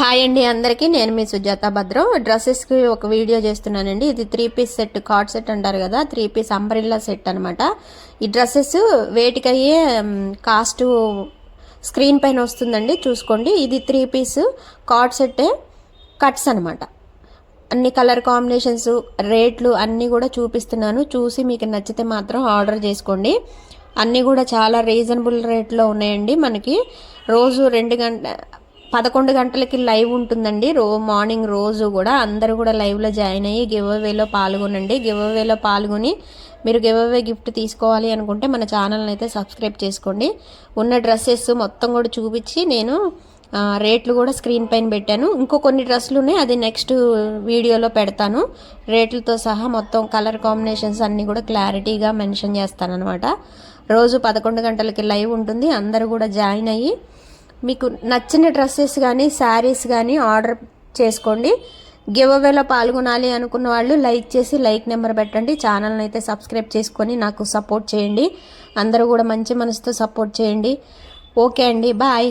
Hi అండి అందరికీ. నేను మీ సుజాత భద్రం. డ్రెస్సెస్కి ఒక వీడియో చేస్తున్నానండి. ఇది three piece set cord set అంటారు కదా. త్రీ పీస్ అంబ్రిల్లా సెట్ అనమాట ఈ డ్రెస్సెస్ వేటికయ్యే కాస్ట్ స్క్రీన్ పైన వస్తుందండి. చూసుకోండి. ఇది త్రీ పీస్ కార్డ్ సెట్టే కట్స్ అనమాట అన్ని కలర్ కాంబినేషన్స్ రేట్లు అన్నీ కూడా చూపిస్తున్నాను. చూసి మీకు నచ్చితే మాత్రం ఆర్డర్ చేసుకోండి. అన్నీ కూడా చాలా రీజనబుల్ రేట్లో ఉన్నాయండి మనకి. రోజు రెండు గంట పదకొండు గంటలకి లైవ్ ఉంటుందండి. రో మార్నింగ్ రోజు కూడా అందరూ కూడా లైవ్లో జాయిన్ అయ్యి గివ్ అవేలో పాల్గొనండి. గివ్ అవేలో పాల్గొని మీరు గివ్ అవే గిఫ్ట్ తీసుకోవాలి అనుకుంటే మన ఛానల్ని అయితే సబ్స్క్రైబ్ చేసుకోండి. ఉన్న డ్రెస్సెస్ మొత్తం కూడా చూపించి నేను రేట్లు కూడా స్క్రీన్ పైన పెట్టాను. ఇంకో కొన్ని డ్రెస్సులు ఉన్నాయి అది నెక్స్ట్ వీడియోలో పెడతాను. రేట్లతో సహా మొత్తం కలర్ కాంబినేషన్స్ అన్నీ కూడా క్లారిటీగా మెన్షన్ చేస్తాను అనమాట రోజు పదకొండు గంటలకి లైవ్ ఉంటుంది. అందరూ కూడా జాయిన్ అయ్యి మీకు నచ్చిన డ్రెస్సెస్ కానీ శారీస్ కానీ ఆర్డర్ చేసుకోండి. గివ్ అవేలో పాల్గొనాలి అనుకున్న వాళ్ళు లైక్ చేసి లైక్ నెంబర్ పెట్టండి. ఛానల్ని అయితే సబ్స్క్రైబ్ చేసుకొని నాకు సపోర్ట్ చేయండి. అందరూ కూడా మంచి మనసుతో సపోర్ట్ చేయండి. ఓకే అండి బాయ్.